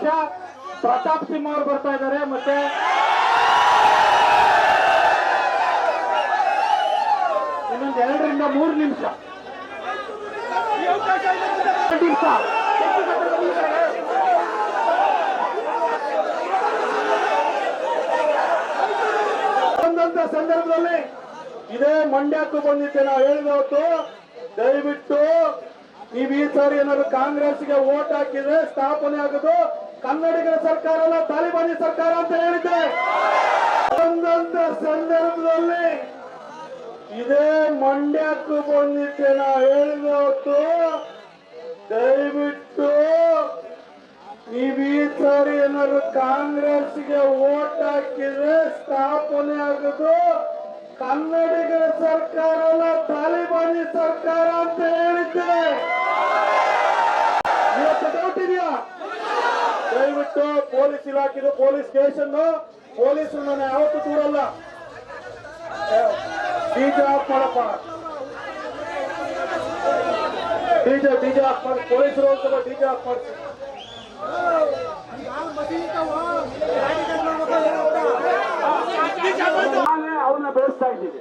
ನಿಮಿಷ. ಪ್ರತಾಪ್ ಸಿಂಹ ಅವರು ಬರ್ತಾ ಇದ್ದಾರೆ, ಮತ್ತೆ ಇನ್ನೊಂದು ಎರಡರಿಂದ ಮೂರು ನಿಮಿಷ. ಸಂದರ್ಭದಲ್ಲಿ ಇದೇ ಮಂಡ್ಯಕ್ಕೂ ಬಂದಿದ್ದೆ, ನಾವು ಹೇಳಿದ ಹೊತ್ತು. ದಯವಿಟ್ಟು ನೀವು ಈ ಸಾರಿ ಏನಾದ್ರು ಕಾಂಗ್ರೆಸ್ಗೆ ವೋಟ್ ಹಾಕಿದ್ರೆ ಸ್ಥಾಪನೆ ಆಗೋದು ಕನ್ನಡಿಗರ ಸರ್ಕಾರ ಅಲ್ಲ ತಾಲಿಬಾನಿ ಸರ್ಕಾರ ಅಂತ ಹೇಳಿದ್ದೆ. ಒಂದೊಂದ ಸಂದರ್ಭದಲ್ಲಿ ಇದೇ ಮಂಡ್ಯಕ್ಕೂ ಬಂದಿದ್ದೆ ನಾ ಹೇಳಿದ ಹೊತ್ತು, ದಯವಿಟ್ಟು ನೀವು ಈ ಸಾರಿ ಏನಾದ್ರು ಕಾಂಗ್ರೆಸ್ಗೆ ವೋಟ್ ಹಾಕಿದ್ರೆ ಸ್ಥಾಪನೆ ಆಗೋದು ಕನ್ನಡಿಗರ ಸರ್ಕಾರ ಅಲ್ಲ ತಾಲಿಬಾನಿ ಸರ್ಕಾರ ಅಂತ ಹೇಳಿದ್ದೆ. ಇವತ್ತು ಡೌಟ್ ಇದೆಯಾ ದಯವಿಟ್ಟು ಪೊಲೀಸ್ ಇಲಾಖೆದು, ಪೊಲೀಸ್ ಸ್ಟೇಷನ್ ಪೊಲೀಸರು ನಾನು ಯಾವತ್ತೂ ದೂರಲ್ಲ. ಡಿಜೆ ಆಫ್ ಮಾಡಪ್ಪ. ಡಿಜೆ ಡಿಜೆ ಆಫ್ ಮಾಡಿ. ಪೊಲೀಸರು ಒಂದ್ಸಲ ಡಿಜೆ ಆಫ್ ಮಾಡ್ತೀನಿ ನಾನೇ ಅವ್ರನ್ನ ಬೆಳೆಸ್ತಾ ಇದ್ದೀವಿ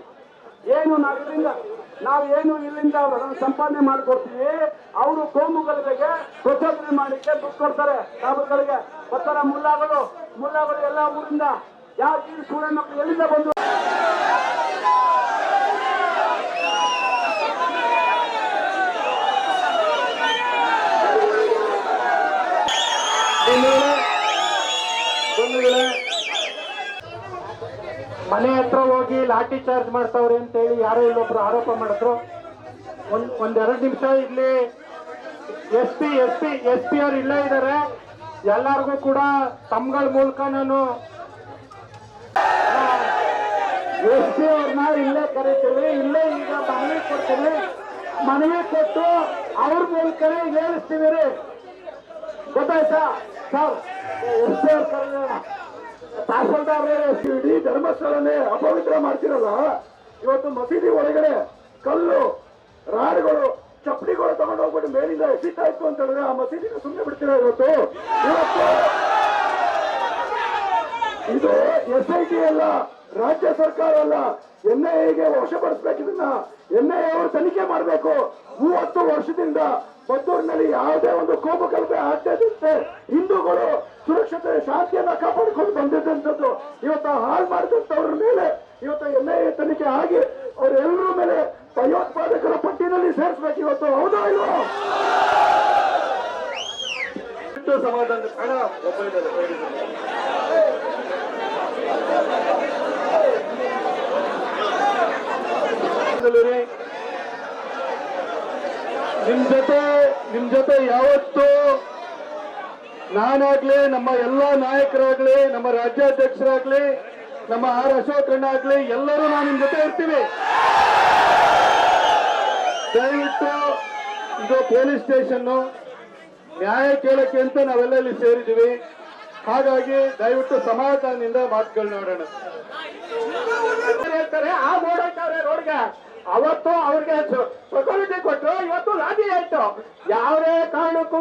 ಏನು ನಾವಿಲ್ಲಿಂದ ನಾವು ಏನು ಇಲ್ಲಿಂದ ಸಂಪಾದನೆ ಮಾಡಿಕೊಡ್ತೀವಿ, ಅವರು ಕೋಮುಗಳಿಗೆ ಪ್ರಚೋದನೆ ಮಾಡಲಿಕ್ಕೆ ದುಡ್ಡು ಕೊಡ್ತಾರೆ. ಕಾಬರ್ಗಳಿಗೆ ಬರ್ತಾರ ಮುಲ್ಲಾಗಳು ಮುಲ್ಲಾಗಳು ಎಲ್ಲ ಊರಿಂದ. ಸ್ಟೂಡೆಂಟ್ ಮಕ್ಕಳು ಎಲ್ಲಿಂದ ಬಂದು ಬಂಧುಗಳೇ, ಬಂಧುಗಳೇ ಹತ್ರ ಹೋಗಿ ಲಾಠಿ ಚಾರ್ಜ್ ಮಾಡ್ತಾವ್ರೆ ಅಂತ ಹೇಳಿ ಯಾರೋ ಇಲ್ಲೊಬ್ರು ಆರೋಪ ಮಾಡಿದ್ರು. ಒಂದ್, ಒಂದೆರಡು ನಿಮಿಷ ಇಲ್ಲಿ S P S P S P ಅವ್ರು ಇಲ್ಲೇ ಇದ್ದಾರೆ ಎಲ್ಲಾರ್ಗೂ ಕೂಡ ತಮ್ಗಳ ಮೂಲಕ ನಾನು ಎಸ್ ಪಿ ಅವ್ರನ್ನ ಇಲ್ಲೇ ಕರಿತೀವಿ ಇಲ್ಲೇ ಈಗ ಮನವಿ ಕೊಡ್ತೀವಿ ಮನವಿ ಕೊಟ್ಟು ಅವ್ರ ಮೂಲಕನೇ ಹೇಳಿಸ್ತೀವಿ ರೀ. ಗೊತ್ತಾಯ್ತಾ? ಸರ್, ಎಸ್ ಪಿ ಅವ್ರು ಕರೆಯೋಣ. ತಹಸೀಲ್ದಾರ್ ಇಡೀ ಧರ್ಮಸ್ಥಳನೇ ಅಪವಿತ್ರ ಮಾಡ್ತಿರಲ್ಲ? ಇವತ್ತು ಮಸೀದಿ ಒಳಗಡೆ ಕಲ್ಲು, ರಾಡ್ಗಳು ಚಪ್ಪಲಿಗಳು ತಗೊಂಡು ಹೋಗ್ಬಿಟ್ಟು ಮೇಲಿಂದ ಎಸಿತಾ ಇತ್ತು ಅಂತ ಹೇಳಿದ್ರೆ ಆ ಮಸೀದಿನ ಸುಮ್ಮನೆ ಬಿಡ್ತೀರ ಇವತ್ತು? ಇವತ್ತು ಇದು ಎಸ್ ಐ ಟಿ ಅಲ್ಲ, ರಾಜ್ಯ ಸರ್ಕಾರ ಅಲ್ಲ, ಎನ್ ಐ ಎಗೆ ವಶಪಡಿಸ್ಬೇಕು ಎನ್ ಐ ಅವರು ತನಿಖೆ ಮಾಡಬೇಕು. ಮೂವತ್ತು ವರ್ಷದಿಂದ ಪತ್ತೂರಿನಲ್ಲಿ ಯಾವುದೇ ಒಂದು ಕೋಪ ಕಲ್ಪೆ ಆಗದಂತೆ ಹಿಂದೂಗಳು ಸುರಕ್ಷತೆ ಶಾಂತಿಯನ್ನ ಕಾಪಾಡಿಕೊಂಡು ಬಂದಿದ್ದಂಥದ್ದು ಇವತ್ತು ಹಾಳು ಮಾಡಿದಂಥವ್ರ ಮೇಲೆ ಇವತ್ತು ಎನ್ ಐ ತನಿಖೆ ಆಗಿ ಅವರೆಲ್ಲರ ಮೇಲೆ ಭಯೋತ್ಪಾದಕರ ಪಟ್ಟಿನಲ್ಲಿ ಸೇರಿಸ್ಬೇಕು ಇವತ್ತು, ಹೌದಾ ಇಲ್ವೋ? ಸಮಾಧಾನ ಹಣ ಒಬ್ಬ ಇದ್ದಾರೆ, ಒಬ್ಬ ಇದ್ದಾರೆ. ಬೆಂಗಳೂರೇ, ನಿಮ್ ಜೊತೆ ಜೊತೆ ಯಾವತ್ತು ನಾನಾಗ್ಲಿ, ನಮ್ಮ ಎಲ್ಲಾ ನಾಯಕರಾಗ್ಲಿ, ನಮ್ಮ ರಾಜ್ಯಾಧ್ಯಕ್ಷರಾಗ್ಲಿ, ನಮ್ಮ ಆರ್ ಅಶೋಕಣ್ಣ ಆಗ್ಲಿ, ಎಲ್ಲರೂ ನಾನು ನಿಮ್ ಜೊತೆ ಇರ್ತೀವಿ. ದಯವಿಟ್ಟು ಇದು ಪೊಲೀಸ್ ಸ್ಟೇಷನ್ ನ್ಯಾಯ ಕೇಳಕ್ಕೆ ಅಂತ ನಾವೆಲ್ಲ ಇಲ್ಲಿ ಸೇರಿದ್ದೀವಿ. ಹಾಗಾಗಿ ದಯವಿಟ್ಟು ಸಮಾಧಾನದಿಂದ ಮಾತುಗಳನ್ನ ಆಡೋಣ. ಹೇಳ್ತಾರೆ, ಆ ಅವತ್ತು ಅವ್ರಿಗೆ ಸೆಕ್ಯೂರಿಟಿ ಕೊಟ್ಟರು ಇವತ್ತು ಲಾಭಿ ಆಯ್ತು. ಯಾವುದೇ ಕಾರಣಕ್ಕೂ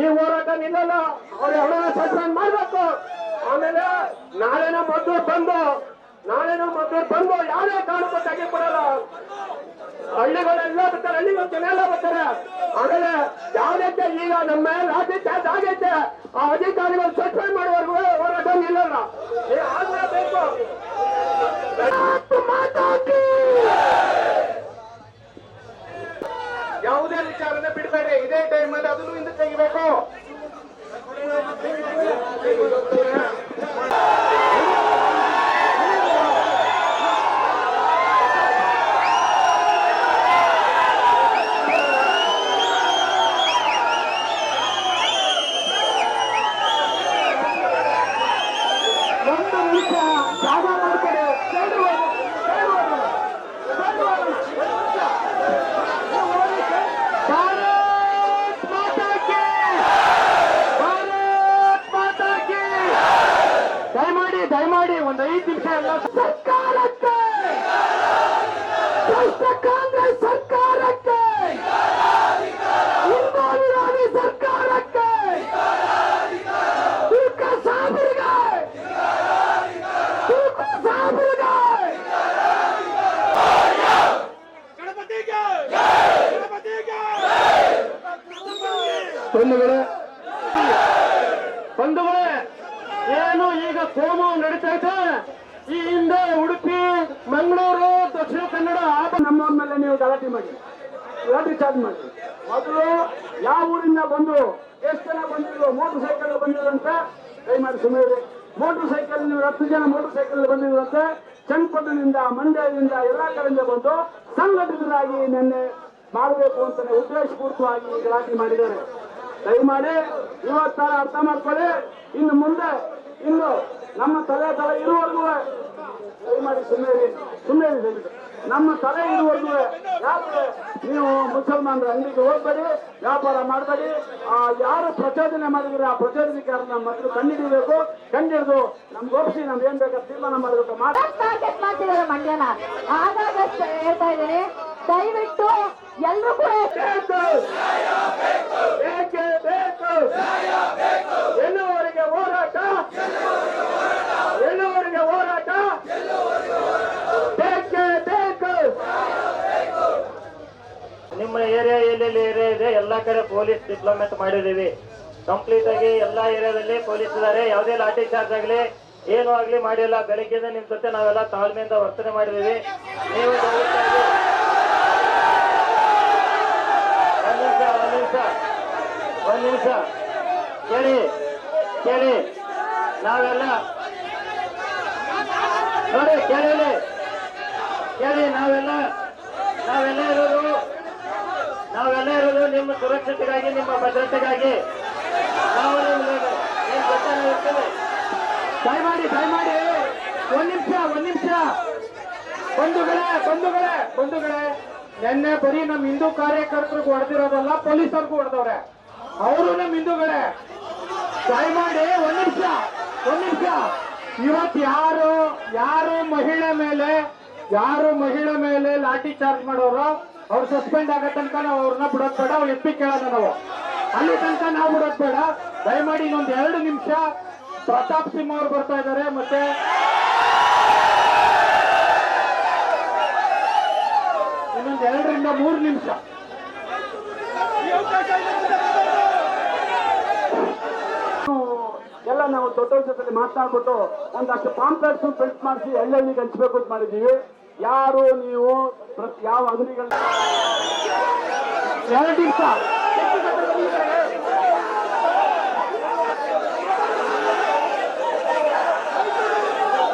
ಈ ಹೋರಾಟ ನಿಲ್ಲಲ್ಲ. ಅವ್ರಿಗೆ ಹಣ ಸಸ್ಪೆಂಡ್ ಮಾಡ್ಬೇಕು. ಆಮೇಲೆ ನಾಳೆನ ಮೊದಲು ಬಂದು ನಾಳೆನ ಮೊದಲು ಬಂದು ಯಾವುದೇ ಕಾರಣಕ್ಕೂ ತೆಗೆ ಕೊಡಲ್ಲ. ಹಳ್ಳಿಗಳೆಲ್ಲ ಬರ್ತಾರೆ, ಹಳ್ಳಿಗಳ ಜನ ಎಲ್ಲ ಬರ್ತಾರೆ. ಆಮೇಲೆ ಯಾವ್ದೈತೆ ಈಗ ನಮ್ಮ ಮೇಲೆ ಚಾರ್ಜ್ ಆಗೈತೆ, ಆ ಅಧಿಕಾರಿಗಳು ಸಸ್ಪೆಂಡ್ ಮಾಡುವವರೆಗೂ ಹೋರಾಟ ನಿಲ್ಲಲ್ಲ. ಆಗ್ಲೇಬೇಕು ಮಾತಾಡಿ ವಿಚಾರನ ಬಿಡಬೇಡಿ ಇದೇ. ಟೈಮಲ್ಲಿ ಅದನ್ನು ಹಿಂದೆ ತೆಗಿಬೇಕು. ಸರ್ಕಾರಕ್ಕೆ! ಕಾಂಗ್ರೆಸ್ ಸರ್ಕಾರಕ್ಕೆ! ಹಿಂದೂ ವಿರೋಧಿ ಸರ್ಕಾರಕ್ಕೆ! ತೂಕ ಸಾಬರಿಗೆ! ತೂಕ ಸಾಬರಿಗೆ! ಬಂಧುಗಳೇ ಬಂಧುಗಳೇ, ಏನು ಈಗ ಕೋಮು ನಡೀತಾ ಇದೆ? ಈ ಹಿಂದೆ ಉಡುಪಿ, ಮಂಗಳೂರು, ದಕ್ಷಿಣ ಕನ್ನಡ ನಮ್ಮವ್ರ ಮೇಲೆ ನೀವು ಗಲಾಟೆ ಮಾಡಿ. ಗಲಾಟೆ ಚಾರ್ಜ್ ಮಾಡಿ. ಮೊದಲು ಯಾವ ಊರಿಂದ ಬಂದು, ಎಷ್ಟು ಜನ ಬಂದಿದ್ರು ಮೋಟರ್ ಸೈಕಲ್ ಬಂದಿದ್ರಂತ ಕೈ ಮಾಡಿ ಸುಮ್ಮನೆ ಮೋಟರ್ ಸೈಕಲ್ ನೀವು ಹತ್ತು ಜನ ಮೋಟರ್ ಸೈಕಲ್ ಬಂದಿದ್ರಂತೆ ಚನ್ನಪಟ್ಟಣದಿಂದ ಮಂಡ್ಯದಿಂದ, ಎಲ್ಲಾ ಕಡೆಯಿಂದ ಬಂದು ಸಂಘಟಿತರಾಗಿ ನಿನ್ನೆ ಮಾಡಬೇಕು ಅಂತಲೇ ಉದ್ದೇಶಪೂರ್ವಕವಾಗಿ ಗಲಾಟೆ ಮಾಡಿದ್ದಾರೆ. ದಯಮಾಡಿ, ಇವತ್ತಾರ ಅರ್ಥ ಮಾಡ್ಕೊಳ್ಳಿ. ಇನ್ನು ಮುಂದೆ, ಇನ್ನು ನಮ್ಮ ತಲೆ ತಲೆ ಇರುವವರೆಗೂ ಮಾಡಿ ಸುಮ್ಮನೆ ಸುಮ್ಮನೆ ನಮ್ಮ ತಲೆ ಇರುವವರೆಗೂ ಯಾರು ನೀವು ಮುಸಲ್ಮಾನರ ಅಂಗಡಿಗೆ ಹೋಗ್ಬೇಡಿ ವ್ಯಾಪಾರ ಮಾಡಬೇಡಿ. ಯಾರು ಪ್ರಚೋದನೆ ಮಾಡಿದ್ರೆ ಆ ಪ್ರಚೋದನೆಕಾರನ ಮೊದಲು ಕಂಡಿಡಿಬೇಕು ಕಂಡಿಡಿದು ನಮ್ಗೆ ಒಪ್ಪಿಸಿ ನಮ್ಗೆ ಏನ್ ಬೇಕಾದ ತೀರ್ಮಾನ ಮಾಡಬೇಕು ಮಾಡ್ತಿದ್ದಾರೆ ಮಂಡ್ಯನ? ಹಾಗಾಗಿ ಹೇಳ್ತಾ ಇದ್ದೀನಿ. ದಯವಿಟ್ಟು ಎಲ್ಲರೂ ಕೂಡ ಬೇಕು. ಬೇಕೇ ಬೇಕು ಎನ್ನುವರೆಗೆ ಹೋರಾಟ ಎನ್ನುವರೆಗೆ ಹೋರಾಟ ಬೇಕೇ ಬೇಕು ನಿಮ್ಮ ಏರಿಯಾ ಎಲ್ಲೆಲ್ಲಿ ಏರಿಯಾ ಇದೆ, ಎಲ್ಲಾ ಕಡೆ ಪೊಲೀಸ್ ಡಿಪ್ಲೊಮೆಟ್ ಮಾಡಿದೀವಿ ಕಂಪ್ಲೀಟ್ ಆಗಿ ಎಲ್ಲಾ ಏರಿಯಾದಲ್ಲಿ ಪೊಲೀಸ್ ಇದಾರೆ ಯಾವುದೇ ಲಾಠಿ ಚಾರ್ಜ್ ಆಗಲಿ, ಏನು ಆಗ್ಲಿ ಮಾಡಿಲ್ಲ. ಬೆಳಗ್ಗೆಯಿಂದ ನಿಮ್ ಜೊತೆ ನಾವೆಲ್ಲ ತಾಳ್ಮೆಯಿಂದ ವರ್ತನೆ ಮಾಡಿದೀವಿ ನೀವು ಒಂದು ಒಂದ್ ನಿಮಿಷ ಕೇಳಿ ಕೇಳಿ. ನಾವೆಲ್ಲ ನೋಡಿ, ಕೇಳಿ. ಕೇಳಿ, ನಾವೆಲ್ಲ ನಾವೆಲ್ಲ ಇರೋದು ನಾವೆಲ್ಲ ಇರೋದು ನಿಮ್ಮ ಸುರಕ್ಷತೆಗಾಗಿ, ನಿಮ್ಮ ಭದ್ರತೆಗಾಗಿ ನಾವು ನಿಮ್ಗೆ ಮಾಡಿ ಒಂದ್ ನಿಮಿಷ ಒಂದ್ ನಿಮಿಷ. ಬಂಧುಗಳೇ ಬಂಧುಗಳೇ ಬಂಧುಗಳೇ. ನಿನ್ನೆ ಬರೀ ನಮ್ಮ ಹಿಂದೂ ಕಾರ್ಯಕರ್ತರಿಗೂ ಹೊಡೆದಿರೋದಲ್ಲ, ಪೊಲೀಸರ್ಗೂ ಹೊಡೆದವ್ರೆ. ಅವರು ನಮ್ಮ ಹಿಂದೂಗಳೇ. ಮಾಡಿ ಒಂದ್ ನಿಮಿಷ ಒಂದ್ ನಿಮಿಷ. ಇವತ್ ಯಾರು ಯಾರು ಮಹಿಳೆ ಮೇಲೆ, ಯಾರು ಮಹಿಳೆ ಮೇಲೆ ಲಾಠಿ ಚಾರ್ಜ್ ಮಾಡೋರು ಅವ್ರು ಸಸ್ಪೆಂಡ್ ಆಗೋ ತನಕ ನಾವು ಅವ್ರನ್ನ ಬಿಡೋದ್ ಬೇಡ, ಅವ್ರು ಎಪ್ಪಿ ಕೇಳೋಣ ನಾವು. ಅಲ್ಲಿ ತನಕ ನಾವು ಬಿಡೋದ್ ಬೇಡ. ದಯಮಾಡಿ ಇನ್ನೊಂದ್ ಎರಡು ನಿಮಿಷ ಪ್ರತಾಪ್ ಸಿಂಹ ಅವ್ರು ಬರ್ತಾ ಇದ್ದಾರೆ, ಮತ್ತೆ ಇನ್ನೊಂದ್ ಎರಡರಿಂದ ಮೂರು ನಿಮಿಷ. ಎಲ್ಲ ನಾವು ದೊಡ್ಡವ್ರ ಜೊತೆ ಮಾತನಾಡ್ಬಿಟ್ಟು ಒಂದಷ್ಟು ಪಾಂಪ್ಲೆಟ್ಸ್ ಪ್ರಿಂಟ್ ಮಾಡಿಸಿ ಹಳ್ಳಿಗೆ ಹಂಚ್ಬೇಕು ಅಂತ ಮಾಡಿದ್ದೀವಿ ಯಾರು ನೀವು ಯಾವ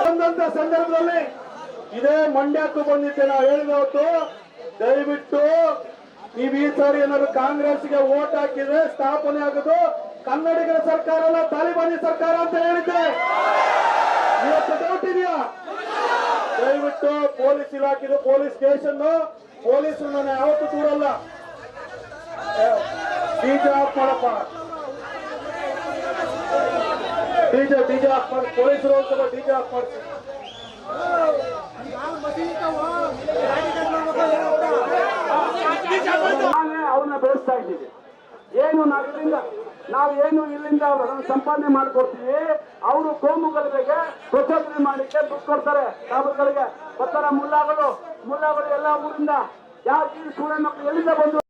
ಬಂದಂತ ಸಂದರ್ಭದಲ್ಲಿ ಇದೇ ಮಂಡ್ಯಕ್ಕೂ ಬಂದಿದ್ದೆ ನಾವು ಹೇಳಿದ ಹೊತ್ತು, ದಯವಿಟ್ಟು ನೀವು ಈ ಸಾರಿ ಏನಾದ್ರು ಕಾಂಗ್ರೆಸ್ಗೆ ವೋಟ್ ಹಾಕಿದ್ರೆ ಸ್ಥಾಪನೆ ಆಗೋದು ಕನ್ನಡಿಗರ ಸರ್ಕಾರ ಅಲ್ಲ, ತಾಲಿಬಾನಿ ಸರ್ಕಾರ ಅಂತ ಹೇಳಿದ್ದೆ. ಇವತ್ತು ಡೌಟ್ ಇದೆಯಾ? ದಯವಿಟ್ಟು ಪೊಲೀಸ್ ಇಲಾಖೆದು, ಪೊಲೀಸ್ ಸ್ಟೇಷನ್ ಪೊಲೀಸ್ ನಾನು ಯಾವತ್ತೂ ದೂರಲ್ಲ. ಡಿಜೆ ಆಫ್ ಮಾಡಪ್ಪ. ಡಿಜೆ ಡಿಜೆ ಆಫ್ ಪೊಲೀಸರು ಅಂತ ಡಿಜೆ ಆಫ್ ನಾನೇ ಅವ್ರನ್ನ ಬೆಳೆಸ್ತಾ ಇದ್ದೀವಿ ಏನು ನಾವು ಇಲ್ಲಿಂದ ನಾವು ಏನು ಇಲ್ಲಿಂದ ಸಂಪಾದನೆ ಮಾಡಿಕೊಡ್ತೀವಿ, ಅವರು ಕೋಮುಗಳಿಗೆ ಪ್ರಚೋದನೆ ಮಾಡಲಿಕ್ಕೆ ದುಡ್ಡು ಕೊಡ್ತಾರೆ. ಕಾಬರ್ಗಳಿಗೆ ಬರ್ತಾರ ಮುಲ್ಲಾಗಳು ಮುಲ್ಲಾಗಳು ಎಲ್ಲ ಊರಿಂದ. ಯಾವ ಸೂರ್ಯ ಮಕ್ಕಳು ಎಲ್ಲಿಂದ ಬಂದು